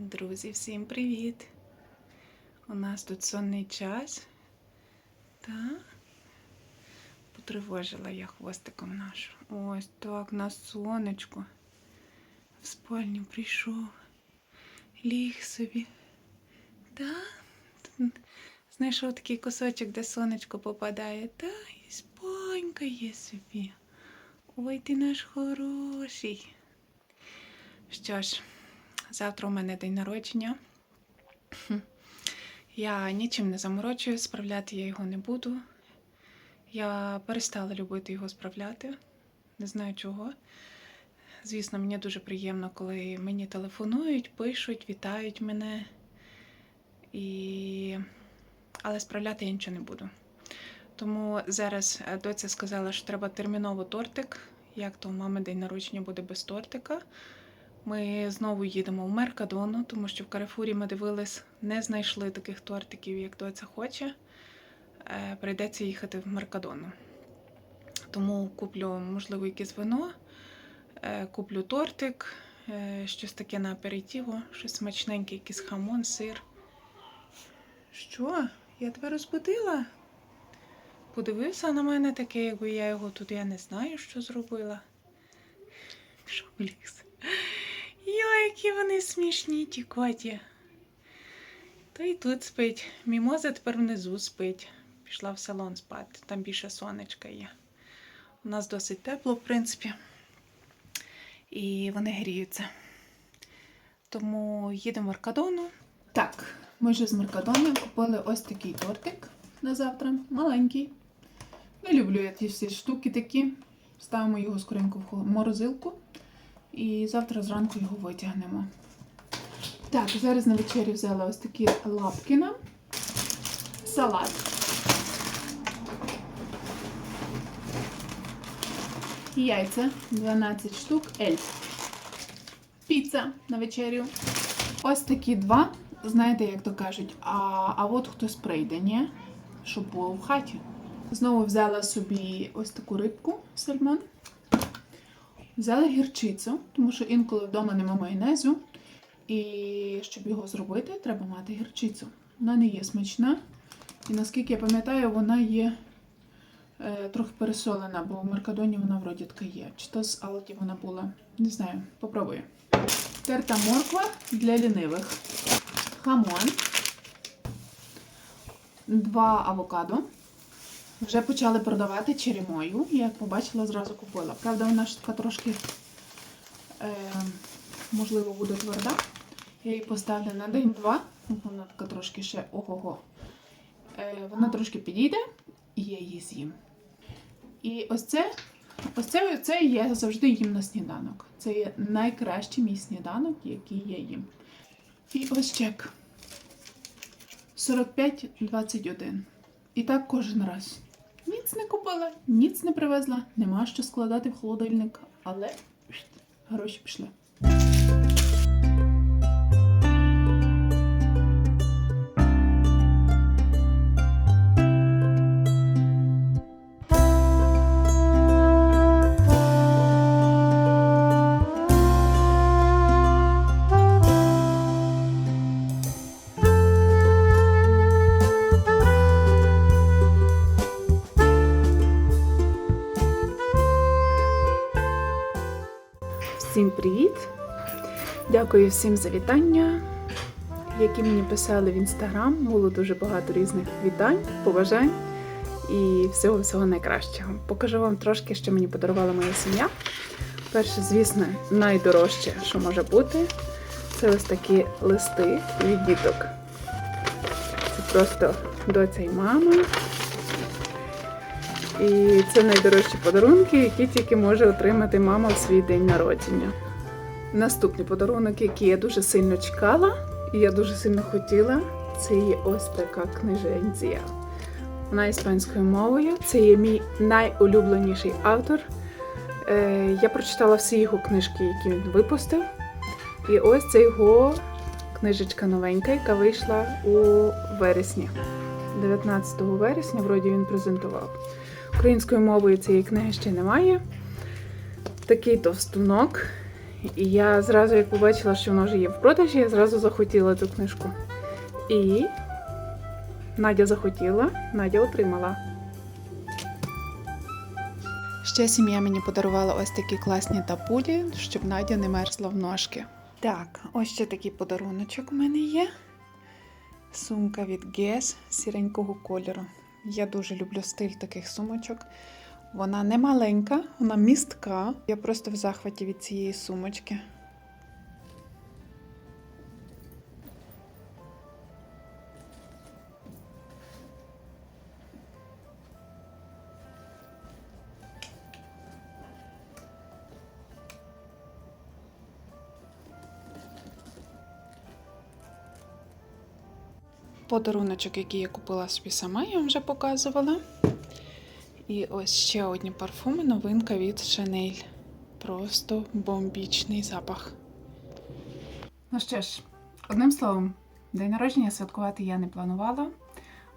Друзі, всім привіт! У нас тут сонний час. Та потривожила я хвостиком нашу. Ось так на сонечку. В спальню прийшов. Ліг собі. Та знайшов такий кусочок, де сонечко попадає. Та і спонькає собі. Ой, ти наш хороший. Що ж, Завтра у мене день народження. Я нічим не заморочую, справляти я його не буду. Я перестала любити його справляти. Не знаю чого. Звісно, мені дуже приємно, коли мені телефонують, пишуть, вітають мене. І... Але справляти я нічого не буду. Тому зараз е, доця сказала, що треба терміново тортик. Як то у мами день народження буде без тортика. Ми знову їдемо в Меркадону, тому що в Карифурі ми дивились, не знайшли таких тортиків, як доця хоче. Е, Прийдеться їхати в Меркадону. Тому куплю, можливо, якесь вино, е, куплю тортик, е, щось таке на аперитіво, щось смачненьке, якийсь хамон, сир. Що? Я тебе розбудила? Подивився на мене таке, якби я його тут, я не знаю, що зробила. Що вліз? Йой, які вони смішні, ті коті. То й тут спить. Мімоза тепер внизу спить. Пішла в салон спати, там більше сонечка є. У нас досить тепло, в принципі. І вони гріються. Тому їдемо в Меркадону. Так, ми вже з Меркадону купили ось такий тортик на завтра. Маленький. Не люблю я ті всі штуки такі. Ставимо його скоренько в морозилку. І завтра зранку його витягнемо. Так, зараз на вечері взяла ось такі лапки нам. Салат. Яйця 12 штук. Ельф. Піца на вечерю. Ось такі два. Знаєте, як то кажуть, а, а от хтось прийде, ні? Щоб було в хаті. Знову взяла собі ось таку рибку сальмон. Взяла гірчицю, тому що інколи вдома нема майонезу. І щоб його зробити, треба мати гірчицю. Вона не є смачна. І наскільки я пам'ятаю, вона є е, трохи пересолена, бо в Меркадоні вона вроді така є. Чи то з Алді вона була. Не знаю, попробую. Терта морква для лінивих. Хамон. Два авокадо. Вже почали продавати черемою. Я як побачила, зразу купила. Правда, вона ж така трошки, е, можливо, буде тверда. Я її поставлю на день-два. Вона така трошки ще ого-го. Е, вона трошки підійде і я її з'їм. І ось це, ось це, це я завжди їм на сніданок. Це є найкращий мій сніданок, який я їм. І ось чек. 45,21. І так кожен раз. Ніц не купила, ніц не привезла, нема що складати в холодильник, але гроші пішли. Всім привіт! Дякую всім за вітання, які мені писали в інстаграм. Було дуже багато різних вітань, побажань і всього-всього найкращого. Покажу вам трошки, що мені подарувала моя сім'я. Перше, звісно, найдорожче, що може бути, це ось такі листи від діток. Це просто доця і мама. І це найдорожчі подарунки, які тільки може отримати мама в свій день народження. Наступний подарунок, який я дуже сильно чекала, і я дуже сильно хотіла, це є ось така книженція. Вона іспанською мовою. Це є мій найулюбленіший автор. Е, я прочитала всі його книжки, які він випустив. І ось це його книжечка новенька, яка вийшла у вересні. 19 вересня, вроді він презентував. Українською мовою цієї книги ще немає. Такий товстунок. І я зразу, як побачила, що воно вже є в продажі, я зразу захотіла цю книжку. І Надя захотіла, Надя отримала. Ще сім'я мені подарувала ось такі класні тапулі, щоб Надя не мерзла в ножки. Так, ось ще такий подаруночок у мене є. Сумка від Guess сіренького кольору. Я дуже люблю стиль таких сумочок. Вона не маленька, вона містка. Я просто в захваті від цієї сумочки. Подаруночок, який я купила собі сама, я вам вже показувала. І ось ще одні парфуми, новинка від Chanel. Просто бомбічний запах. Ну що ж, одним словом, день народження святкувати я не планувала,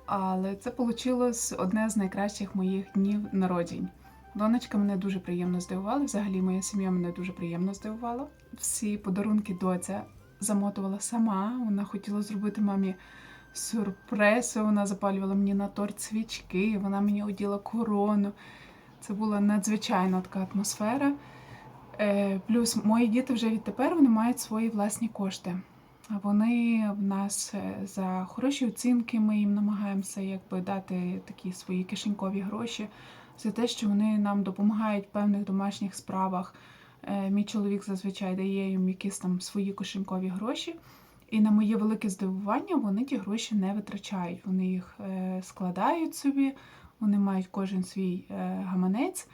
але це вийшло одне з найкращих моїх днів народжень. Донечка мене дуже приємно здивувала. Взагалі, моя сім'я мене дуже приємно здивувала. Всі подарунки доця замотувала сама. Вона хотіла зробити мамі сюрприз. Вона запалювала мені на торт свічки, вона мені оділа корону. Це була надзвичайна така атмосфера. Е, Плюс мої діти вже відтепер вони мають свої власні кошти. Вони в нас е, за хороші оцінки, ми їм намагаємося якби дати такі свої кишенькові гроші за те, що вони нам допомагають в певних домашніх справах. Е, Мій чоловік зазвичай дає їм якісь там свої кишенькові гроші. І на моє велике здивування вони ті гроші не витрачають. Вони їх е, складають собі, вони мають кожен свій е, гаманець,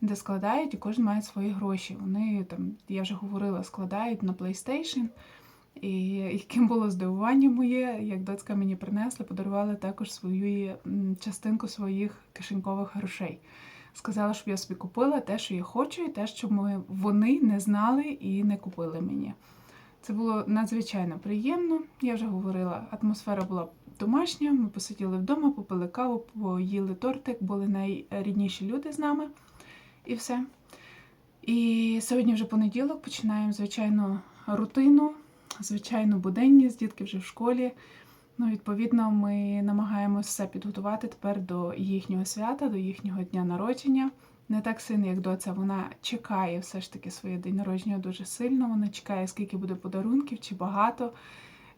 де складають, і кожен має свої гроші. Вони там, я вже говорила, складають на PlayStation. І яким було здивування моє, як доцька мені принесла, подарували також свою частинку своїх кишенькових грошей. Сказала, щоб я собі купила те, що я хочу, і те, що ми, вони не знали і не купили мені. Це було надзвичайно приємно. Я вже говорила, атмосфера була домашня. Ми посиділи вдома, попили каву, поїли тортик, були найрідніші люди з нами. І все. І сьогодні вже понеділок починаємо звичайну рутину, звичайну буденність, дітки вже в школі. Ну, відповідно, ми намагаємося все підготувати тепер до їхнього свята, до їхнього дня народження. Не так сильно, як доця, вона чекає все ж таки своє день народження дуже сильно. Вона чекає, скільки буде подарунків, чи багато.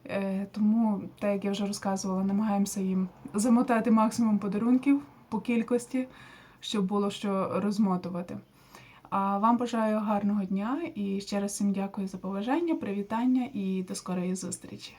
Е, Тому, так як я вже розказувала, намагаємося їм замотати максимум подарунків по кількості, щоб було що розмотувати. А вам бажаю гарного дня і ще раз всім дякую за побажання, привітання і до скорої зустрічі.